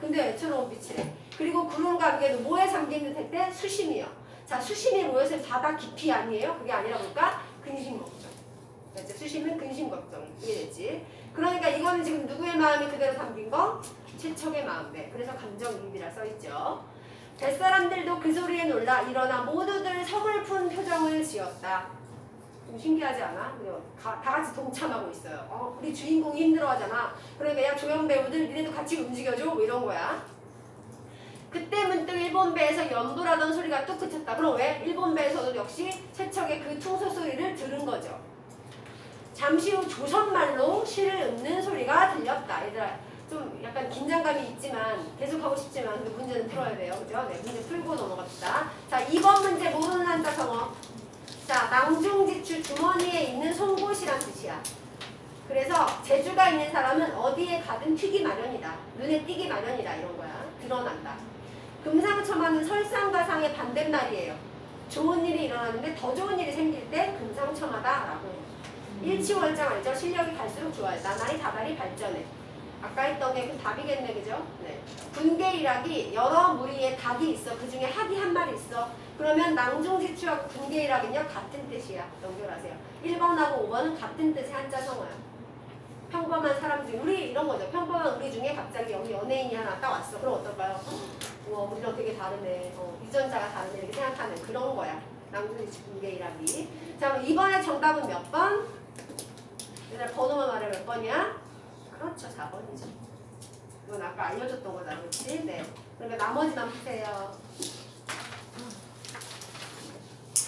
근데 애처럼 빛이래. 그리고 구름 가게도 뭐에 잠긴 듯할 때 수심이요. 자, 수심이 뭐였어요? 바다 깊이 아니에요? 그게 아니라 뭘까? 근심 걱정. 그렇지? 수심은 근심 걱정. 이해됐지? 그러니까 이거는 지금 누구의 마음이 그대로 담긴 거? 최척의 마음에. 그래서 감정이입이라 써있죠. 뱃사람들도 그 소리에 놀라 일어나 모두들 서글픈 표정을 지었다. 좀 신기하지 않아? 가- 다 같이 동참하고 있어요. 어, 우리 주인공이 힘들어하잖아. 그러니까 야 조형 배우들 니네도 같이 움직여줘 뭐 이런 거야. 그때 문득 일본 배에서 연불하던 소리가 뚝 그쳤다. 그럼 왜? 일본 배에서도 역시 최척의 그 퉁소 소리를 들은 거죠. 잠시 후 조선말로 시를 읊는 소리가 들렸다. 얘들아 좀 약간 긴장감이 있지만 계속 하고 싶지만 근데 문제는 풀어야 돼요. 그죠? 네, 문제 풀고 넘어갑시다. 자, 2번 문제 모르는 한자 성어. 자, 낭중지추 주머니에 있는 송곳이란 뜻이야. 그래서 재주가 있는 사람은 어디에 가든 튀기 마련이다. 눈에 띄기 마련이다. 이런 거야. 드러난다. 금상첨화는 설상가상의 반대말이에요. 좋은 일이 일어나는데 더 좋은 일이 생길 때 금상첨화다라고 해요. 일치월장 알죠? 실력이 갈수록 좋아요. 나날이 다달이 발전해. 아까 했던 게 그 답이겠네, 그죠? 네. 군계 일학이 여러 무리의 닭이 있어. 그 중에 학이 한 마리 있어. 그러면 낭중지추하고 군계 일학은요 같은 뜻이야. 연결하세요. 1번하고 5번은 같은 뜻의 한자 성어야. 평범한 사람 중에 우리 이런 거죠. 평범한 우리 중에 갑자기 여기 연예인이 하나 딱 왔어. 그럼 어떨까요? 우와 우리랑 되게 다르네. 어, 유전자가 다르네 이렇게 생각하는 그런 거야. 낭중지추 군계 일학이. 자 그럼 이번에 정답은 몇 번? 얘들아 번호만 말해 몇 번이야? 그렇죠 4번이죠. 이건 아까 알려줬던 거다 그렇지? 네. 그러니까 나머지만 푸세요.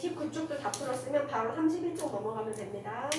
29쪽도 다 풀었으면 바로 31쪽 넘어가면 됩니다.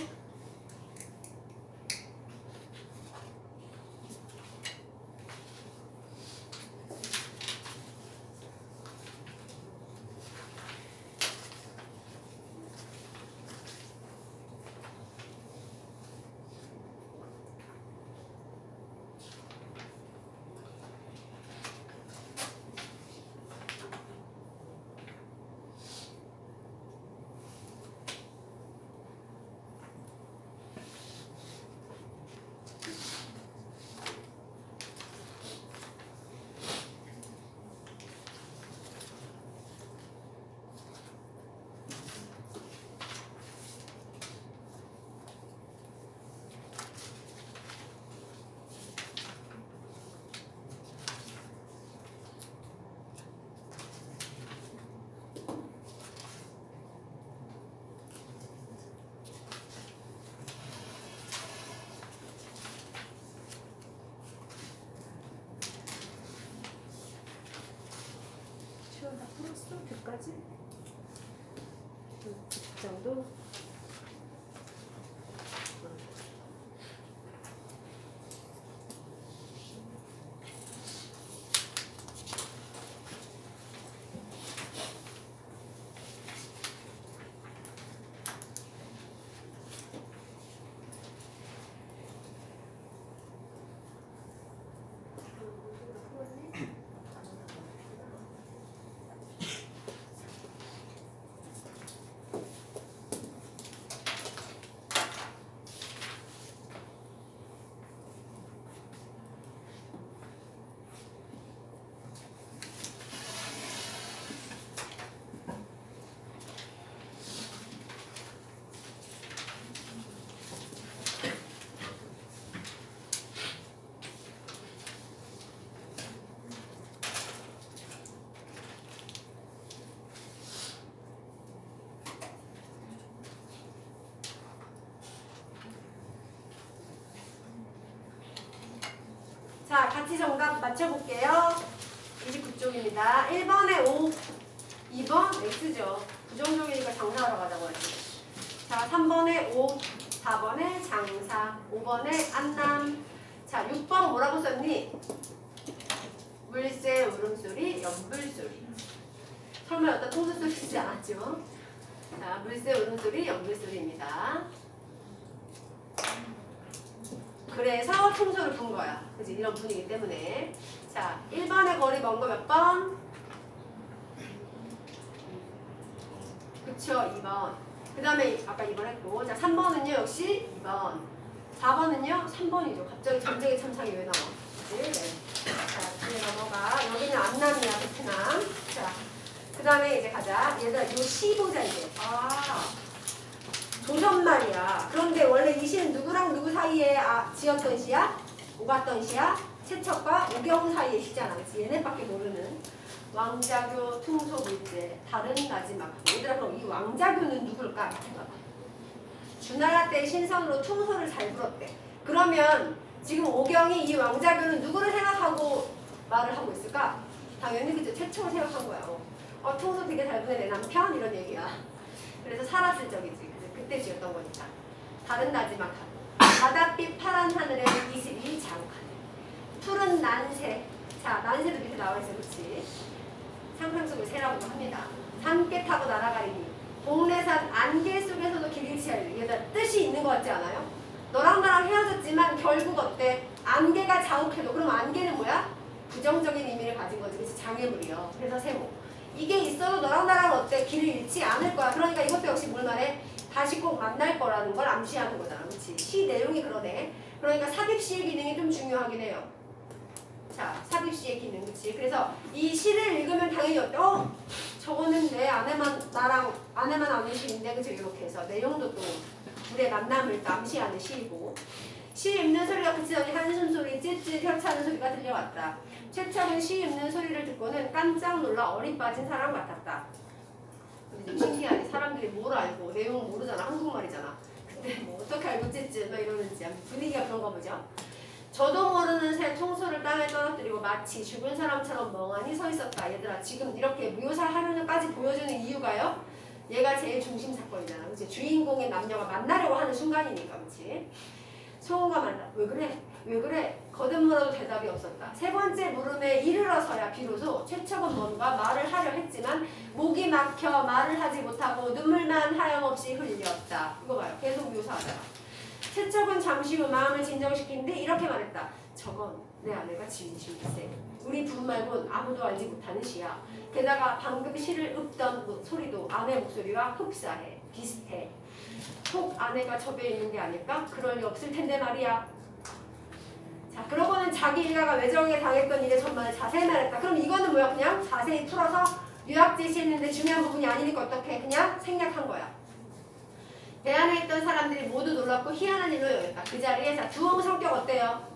지원 다 응, 그 정도? 자, 같이 정답 맞춰볼게요. 29쪽입니다. 1번에 5, 2번 2번 X죠. 부정적이니까 장사하러 가자고 하지. 자, 3번에 5, 4번에 장사, 5번에 안남. 자, 6번 뭐라고 썼니? 물새 울음소리, 연불소리. 설마 여기다 통수 소리 쓰지 않았죠? 자, 물새 울음소리, 연불소리입니다. 그래서 청소를 분 거야. 그지? 이런 분위기 때문에. 자, 1번의 거리 먼 거 몇 번? 그쵸, 2번. 그 다음에 아까 2번 했고. 자, 3번은요, 역시 2번. 4번은요, 3번이죠. 갑자기 전쟁의 참상이 왜 나와? 네, 네. 자, 뒤에 넘어가. 여기는 안남이야, 베트남. 자, 그 다음에 이제 가자. 얘들아, 요시 보자, 이제. 아. 조선말이야. 그런데 원래 이 시는 누구랑 누구 사이에 아, 지었던 시야? 오갔던 시야? 채척과 오경 사이의 시잖아. 그치? 얘네밖에 모르는. 왕자교, 퉁소물제, 다른 마지막. 얘들아 그럼 이 왕자교는 누굴까? 해봐봐. 주나라 때 신선으로 퉁소를 잘 불었대. 그러면 지금 오경이 이 왕자교는 누구를 생각하고 말을 하고 있을까? 당연히 그죠. 채척을 생각한 거야. 어, 어 퉁소 되게 잘 부네 내 남편 이런 얘기야. 그래서 살았을 적이지. 그래서 지었던 거니까. 다른 마지막 하루. 바닷빛 파란 하늘에 22 장하늘. 푸른 난새. 자, 난새도 밑에 나와 있어, 그렇지? 상상 속의 새라고 합니다. 함께 타고 날아가리니 동네산 안개 속에서도 길을 치하리. 얘들 뜻이 있는 것 같지 않아요? 너랑 나랑 헤어졌지만 결국 어때? 안개가 자욱해도 그럼 안개는 뭐야? 부정적인 의미를 가진 거지. 그치? 장애물이요. 그래서 세모. 이게 있어도 너랑 나랑 어때? 길을 잃지 않을 거야. 그러니까 이것도 역시 뭘 말해? 다시 꼭 만날 거라는 걸 암시하는 거잖아. 그치? 시 내용이 그러네. 그러니까 삽입시의 기능이 좀 중요하긴 해요. 자, 삽입시의 기능, 그치? 그래서 이 시를 읽으면 당연히 어때? 어? 저거는 내 아내만, 나랑 아내만 아는 시인데, 그치? 이렇게 해서 내용도 또 둘의 만남을 또 암시하는 시이고. 시 읽는 소리가 그치더니 한숨 소리, 찌릿 혀차는 소리가 들려왔다. 최철은 시 읽는 소리를 듣고는 깜짝 놀라 어리 빠진 사람 같았다. 근데 좀 신기하지? 사람들이 뭘 알고 내용을 모르잖아. 한국말이잖아. 근데 뭐 어떻게 알고 찌릿 막 이러는지 분위기가 그런가 보죠. 저도 모르는 새 청소를 땅에 떨어뜨리고 마치 죽은 사람처럼 멍하니 서 있었다. 얘들아 지금 이렇게 묘사를 하면서까지 보여주는 이유가요. 얘가 제일 중심 사건이잖아. 그치? 주인공의 남녀가 만나려고 하는 순간이니까. 그치? 소호가 말다. 왜 그래? 왜 그래? 거듭 물어도 대답이 없었다. 세 번째 물음에 이르러서야 비로소 최척은 뭔가 말을 하려 했지만 목이 막혀 말을 하지 못하고 눈물만 하염없이 흘렸다. 이거 봐요. 계속 묘사하잖아. 최척은 잠시 후 마음을 진정시킨 뒤 이렇게 말했다. 저건 내 아내가 시일세. 우리 부부 말곤 아무도 알지 못하는 시야. 게다가 방금 시를 읊던 그 소리도 아내 목소리와 흡사해. 비슷해. 혹 아내가 접해 있는 게 아닐까? 그럴 리 없을 텐데 말이야. 자, 그러고는 자기 일가가 외정에 당했던 일의 전말을 자세히 말했다. 그럼 이거는 뭐야? 그냥 자세히 풀어서 요약 제시했는데 중요한 부분이 아니니까 어떻게 그냥 생략한 거야. 배 안에 있던 사람들이 모두 놀랍고 희한한 일로 여겼다. 그 자리에 자 두홍 성격 어때요?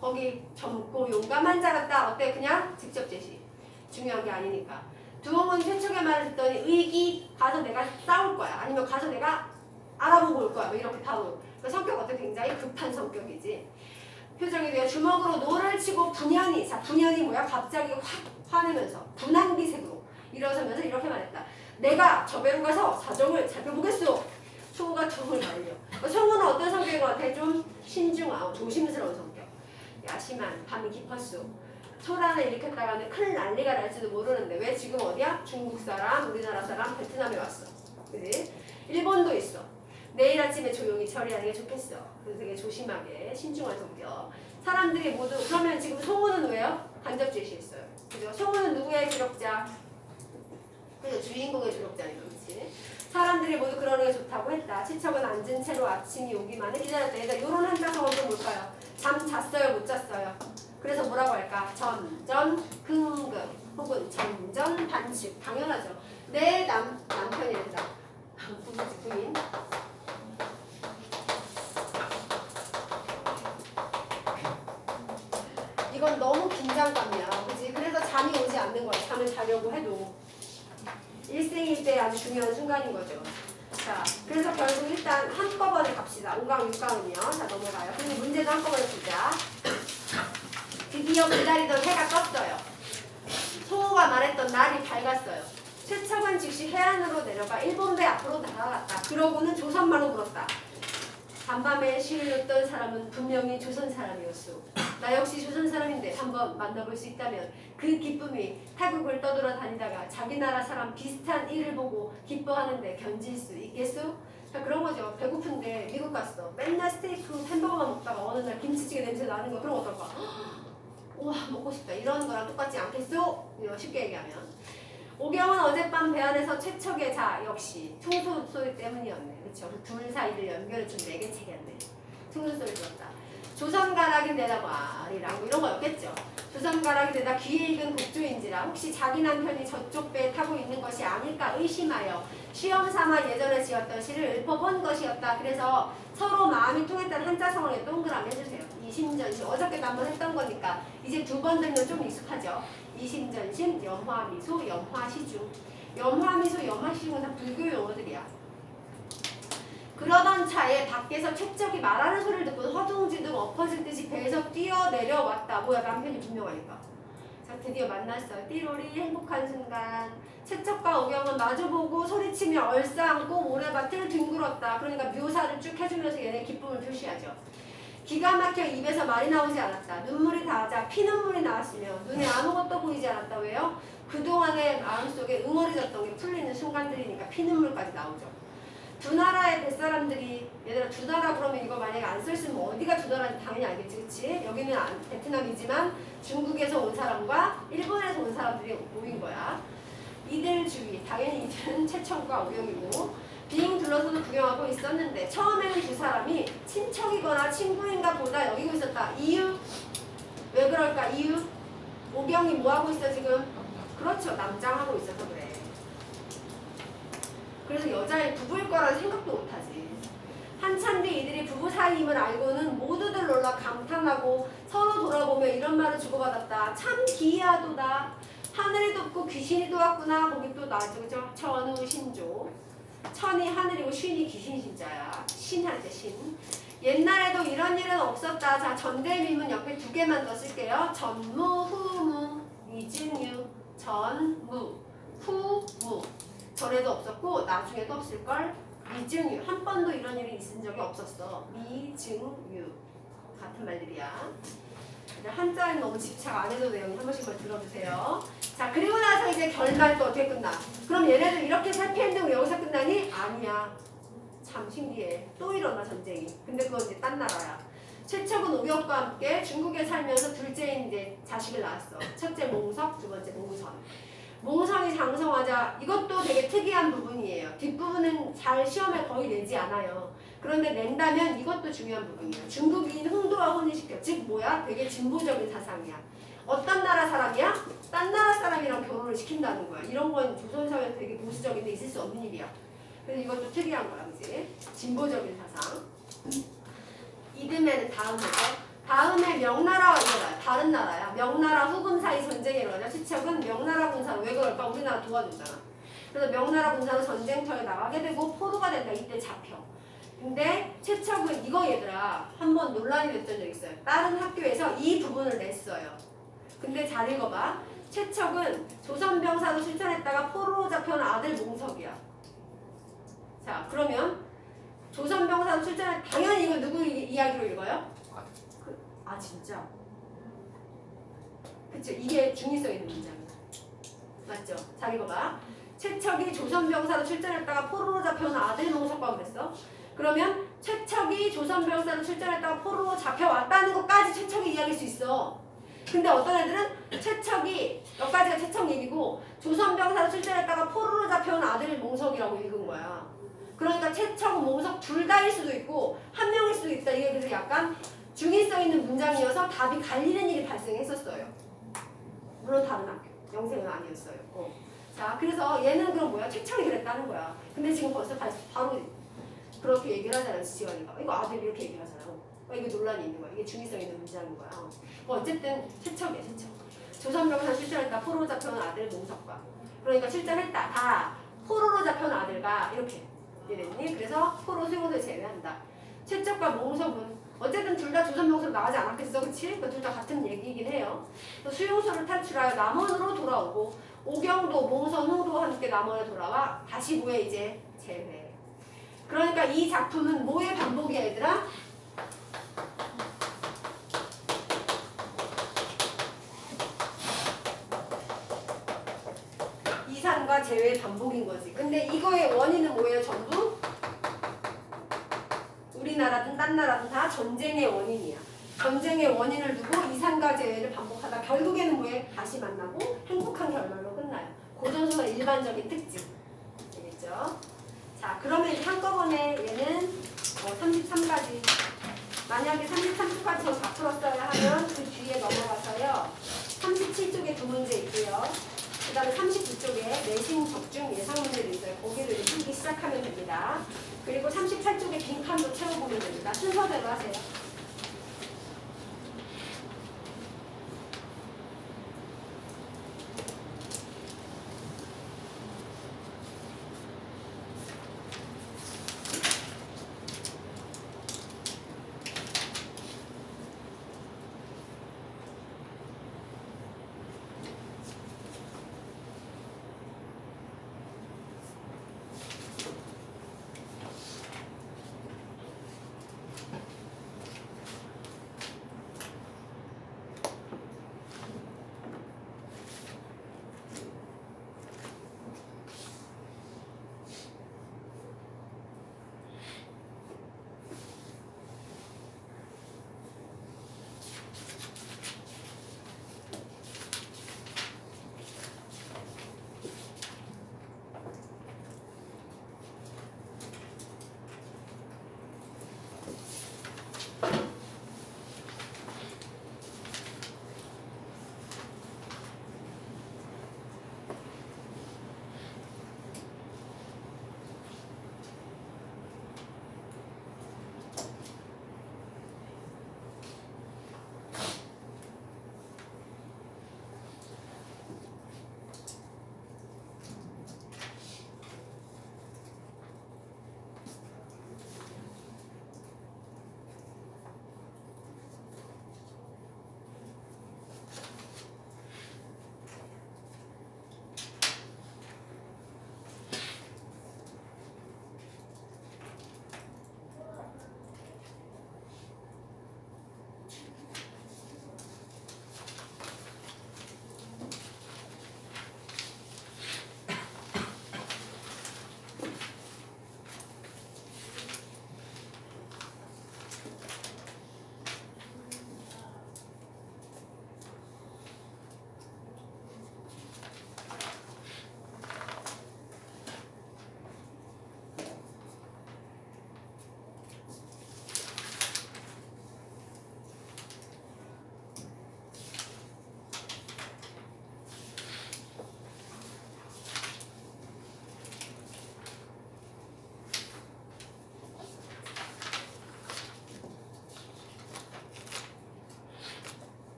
거기 젊고 용감한 자 같다. 어때? 그냥 직접 제시. 중요한 게 아니니까. 두홍은 최초의 말을 듣더니 의기 가서 내가 싸울 거야. 아니면 가서 내가 알아보고 올 거야. 뭐 이렇게 바로. 그 성격 어때? 굉장히 급한 성격이지. 표정이 되어 주먹으로 노를 치고 분연히 자 분연이 뭐야? 갑자기 확 화내면서 분한기색으로 일어서면서 이렇게 말했다. 내가 저 배로 가서 사정을 살펴보겠소. 초가 정을 말려. 어, 청구는 어떤 성격인 것 같아? 좀 신중하고 조심스러운 성격. 야심한 밤이 깊었소. 소란을 일으켰다가는 큰 난리가 날지도 모르는데 왜 지금 어디야? 중국 사람, 우리나라 사람, 베트남에 왔어. 그지? 일본도 있어. 내일 아침에 조용히 처리하는 게 좋겠어. 그래서 되게 조심하게 신중한 성격. 사람들이 모두 그러면 지금 송우는 왜요? 간접 제시했어요. 그죠? 송우는 누구의 기록자? 그죠? 주인공의 기록자니까 그렇지? 사람들이 모두 그러는 게 좋다고 했다. 치척은 앉은 채로 아침이 오기만을 기다렸다. 얘가 요런 한자성어는 좀 뭘까요? 잠 잤어요? 못 잤어요? 그래서 뭐라고 할까? 전전 긍긍 혹은 전전 반칙 당연하죠. 내 남 남편이란다. 부부지 부인. 이건 너무 긴장감이야. 그지? 그래서 잠이 오지 않는 거야. 잠을 자려고 해도. 일생일대 아주 중요한 순간인 거죠. 자, 그래서 결국 일단 한꺼번에 갑시다. 5강, 6강은요. 자, 넘어가요. 근데 문제도 한꺼번에 보자. 드디어 기다리던 해가 떴어요. 소호가 말했던 날이 밝았어요. 최척은 역시 해안으로 내려가 일본배 앞으로 날아갔다. 그러고는 조선말로 물었다. 간밤에 시를 읽던 사람은 분명히 조선 사람이었소. 나 역시 조선 사람인데 한번 만나볼 수 있다면 그 기쁨이 타국을 떠돌아 다니다가 자기 나라 사람 비슷한 일을 보고 기뻐하는데 견딜 수 있겠소? 자 그런 거죠. 배고픈데 미국 갔어. 맨날 스테이크 햄버거만 먹다가 어느 날 김치찌개 냄새 나는 거 그런 거 어떨까? 우와 먹고 싶다. 이런 거랑 똑같지 않겠소? 이거 쉽게 얘기하면. 오경은 어젯밤 배 안에서 최척의 자 역시 퉁소 소리 때문이었네. 그렇죠. 둘 사이를 연결해준 네개 책이었네. 퉁소 소리 들었다. 조선가락이 내다 말이라고 이런 거였겠죠. 조선가락이 되다 귀에 익은 국주인지라 혹시 자기 남편이 저쪽 배에 타고 있는 것이 아닐까 의심하여 시험 삼아 예전에 지었던 시를 읊어본 것이었다. 그래서 서로 마음이 통했다는 한자성어에 동그라미 해주세요. 이심전심 어저께도 한번 했던 거니까 이제 두 번 들면 좀 익숙하죠. 이심전심, 염화미소, 염화시중. 염화미소, 염화시중은 다 불교 용어들이야. 그러던 차에 밖에서 최적이 말하는 소리를 듣고 허둥지둥 엎어질 듯이 배에서 뛰어내려왔다. 뭐야 남편이 분명하니까. 자 드디어 만났어요. 띠로리 행복한 순간. 채척과 오경은 마주보고 소리치며 얼싸안고 모래밭을 뒹굴었다. 그러니까 묘사를 쭉 해주면서 얘네 기쁨을 표시하죠. 기가 막혀 입에서 말이 나오지 않았다. 눈물이 닿자 피눈물이 나왔으며 눈에 아무것도 보이지 않았다. 왜요? 그동안의 마음속에 응어리졌던 게 풀리는 순간들이니까 피눈물까지 나오죠. 두 나라의 뱃사람들이 얘들아 두 나라 그러면 이거 만약에 안 써있으면 어디가 두 나라인지 당연히 알겠지 그치? 여기는 안- 베트남이지만 중국에서 온 사람과 일본에서 온 사람들이 모인 거야 이들 주위 당연히 이들은 최청과 오경이고 빙 둘러서도 구경하고 있었는데 처음에는 두 사람이 친척이거나 친구인가 보다 여기고 있었다 이유? 왜 그럴까 이유? 오경이 뭐하고 있어 지금? 그렇죠 남장하고 있어서 그래 그래서 여자의 부부일 거라는 생각도 못하지. 한참 뒤 이들이 부부 사이임을 알고는 모두들 놀라 감탄하고 서로 돌아보며 이런 말을 주고받았다. 참 기이하도다. 하늘이 덥고 귀신이 도왔구나. 거기 또 나죠. 그죠? 천우 신조. 천이 하늘이고 신이 귀신. 신할 때 신. 옛날에도 이런 일은 없었다. 자, 전대미문 옆에 두 개만 더 쓸게요. 전무, 후무, 이증유, 전무, 후무. 전에도 없었고 나중에도 없을걸? 미증유. 한 번도 이런 일이 있은 적이 없었어. 미증유. 같은 말들이야. 한자에 너무 집착 안 해도 돼요. 한 번씩만 들어주세요. 자 그리고 나서 이제 결말 또 어떻게 끝나? 그럼 얘네들 이렇게 살피했는데 왜 여기서 끝나니? 아니야. 참 신기해. 또 일어나 전쟁이. 근데 그건 이제 딴 나라야. 최척은 우혁과 함께 중국에 살면서 둘째인 이제 자식을 낳았어. 첫째 몽석 두 번째 몽선 몽성이 장성하자 이것도 되게 특이한 부분이에요. 뒷부분은 잘 시험에 거의 내지 않아요. 그런데 낸다면 이것도 중요한 부분이에요. 중국인 홍도와 혼인시켜. 즉 뭐야? 되게 진보적인 사상이야. 어떤 나라 사람이야? 딴 나라 사람이랑 결혼을 시킨다는 거야. 이런 건 조선사회에서 되게 보수적인데 있을 수 없는 일이야. 그래서 이것도 특이한 거야. 그지? 진보적인 사상. 이듬해는 다음에서 다음에 일어나요. 다른 나라야. 명나라 후금 사이 전쟁이 일어나죠. 시척은 명나라 군사로 왜 그럴까? 우리나라 도와주잖아. 그래서 명나라 군사로 전쟁터에 나가게 되고 포로가 된다. 이때 잡혀. 근데 최척은 이거 얘들아 한 번 논란이 됐던 적 있어요. 다른 학교에서 이 부분을 냈어요. 근데 잘 읽어봐. 최척은 조선병사로 출전했다가 포로로 잡혀온 아들 몽석이야. 자 그러면 조선병사로 출전했 당연히 이거 누구 이- 이야기로 읽어요? 그, 아 진짜? 그쵸? 이게 중의성 있는 문장이야 맞죠? 잘 읽어봐. 최척이 조선병사로 출전했다가 포로로 잡혀온 아들 몽석과 그랬어. 그러면 최척이 조선병사로 출전했다가 포로로 잡혀왔다는 것까지 최척이 이야기할 수 있어. 근데 어떤 애들은 최척이 여기까지가 최척 얘기고 조선병사로 출전했다가 포로로 잡혀온 아들 몽석이라고 읽은 거야. 그러니까 최척, 몽석 둘 다일 수도 있고 한 명일 수도 있다. 이게 그래서 약간 중의성 있는 문장이어서 답이 갈리는 일이 발생했었어요. 물론 다른 학교, 영생은 아니었어요. 어. 자, 그래서 얘는 그럼 뭐야? 최첨이 그랬다는 거야. 근데 지금 벌써 바, 바로 그렇게 얘기를 하잖아요, 지원이가. 이거 아들 이렇게 얘기를 하잖아요. 어, 이게 논란이 있는 거야. 이게 중의성 있는 문장인 거야. 어. 뭐 어쨌든 최첨이야, 최첨. 조선병사 실전했다. 포로로 잡혀온 아들 몽석과. 그러니까 실전했다. 다 포로로 잡혀온 아들과 이렇게 이랬니? 그래서 포로 수용소에 제외한다. 최척과 몽석은 어쨌든 둘 다 조선병사로 나가지 않았겠어, 그치? 둘 다 같은 얘기이긴 해요. 또 수용소를 탈출하여 남원으로 돌아오고 오경도, 몽선, 호도 함께 남원에 돌아와 다시 뭐해 이제 재회. 그러니까 이 작품은 뭐의 반복이야 얘들아? 이산과 재회의 반복인 거지. 근데 이거의 원인은 뭐예요? 전부 우리나라든 딴 나라든 다 전쟁의 원인이야. 전쟁의 원인을 두고 이산과 재회를 반복하다 결국에는 뭐에 다시 만나고 행복한 결말로 끝나요. 고전소설 일반적인 특징. 알겠죠? 자, 그러면 이제 한꺼번에 얘는 어, 33까지 만약에 33초까지 저다 풀었어야 하면 그 뒤에 넘어가서요. 37쪽에 두 문제 있고요. 그 다음에 39쪽에 내신 적중 예상 문제도 있어요. 거기를 풀기 시작하면 됩니다. 그리고 38쪽에 빈칸도 채워보면 됩니다. 순서대로 하세요.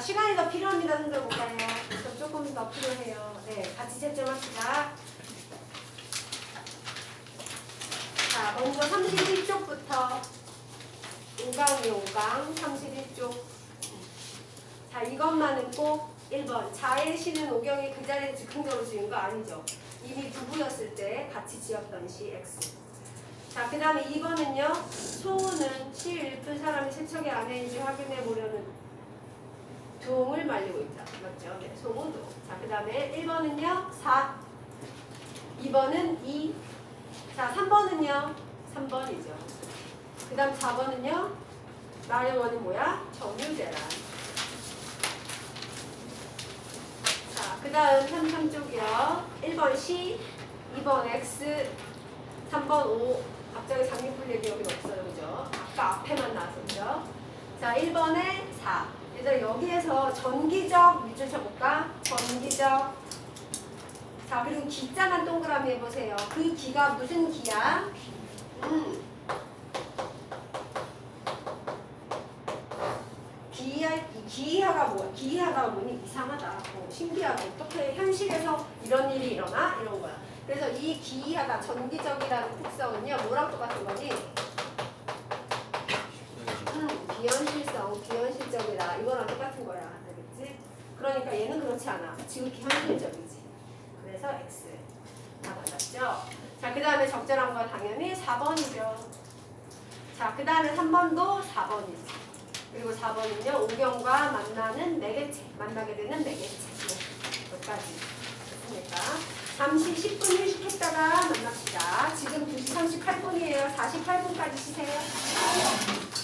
시간이 더 필요합니다. 손들 볼까요? 좀 조금 더 필요해요. 네, 같이 채점합시다. 자, 먼저 31쪽부터 5강이 5강 31쪽. 자, 이것만은 꼭 1번. 자의 시는 오경이 그 자리에 즉흥적으로 지은 거 아니죠. 이미 부부였을 때 같이 지었던 시 X. 자, 그 다음에 2번은요. 소우는 시 읽은 사람이 세척의 아내인지 확인해 보려는 동을 말리고 있다. 맞죠? 네, 소우도. 자, 그 다음에 1번은요. 4. 2번은 2. 자, 3번은요. 3번이죠. 그 다음 4번은요. 나의 원이 뭐야? 정유제란. 자, 그 다음 3, 3쪽이요. 1번 C, 2번 X, 3번 O. 갑자기 장미풀 얘기 여기 없어요. 그죠? 아까 앞에만 나왔었죠. 자, 1번에 4. 얘들 여기에서 전기적 밑줄 쳐볼까? 전기적. 자, 그리고 기자만 동그라미 해보세요. 그 기가 무슨 기야? 음. 기하, 이 기하가 뭐야? 기하가 뭐니? 이상하다. 어, 신기하다. 어떻게 현실에서 이런 일이 일어나? 이런 거야. 그래서 이 기하가 전기적이라는 특성은요, 뭐랑 똑같은 거니? 음, 비현실성, 비현실 적이다. 이거랑 똑같은 거야. 알겠지? 그러니까 얘는 그렇지 않아. 지극히 현실적이지. 그래서 X. 다 맞았죠? 자, 그 다음에 적절한 거 당연히 4번이죠. 자, 그 다음에 3번도 4번이지. 그리고 4번은요, 오경과 만나는 매개체. 만나게 되는 매개체. 네, 여기까지. 됐습니까? 잠시 10분 휴식했다가 만납시다. 지금 2시 38분이에요. 48분까지 쉬세요.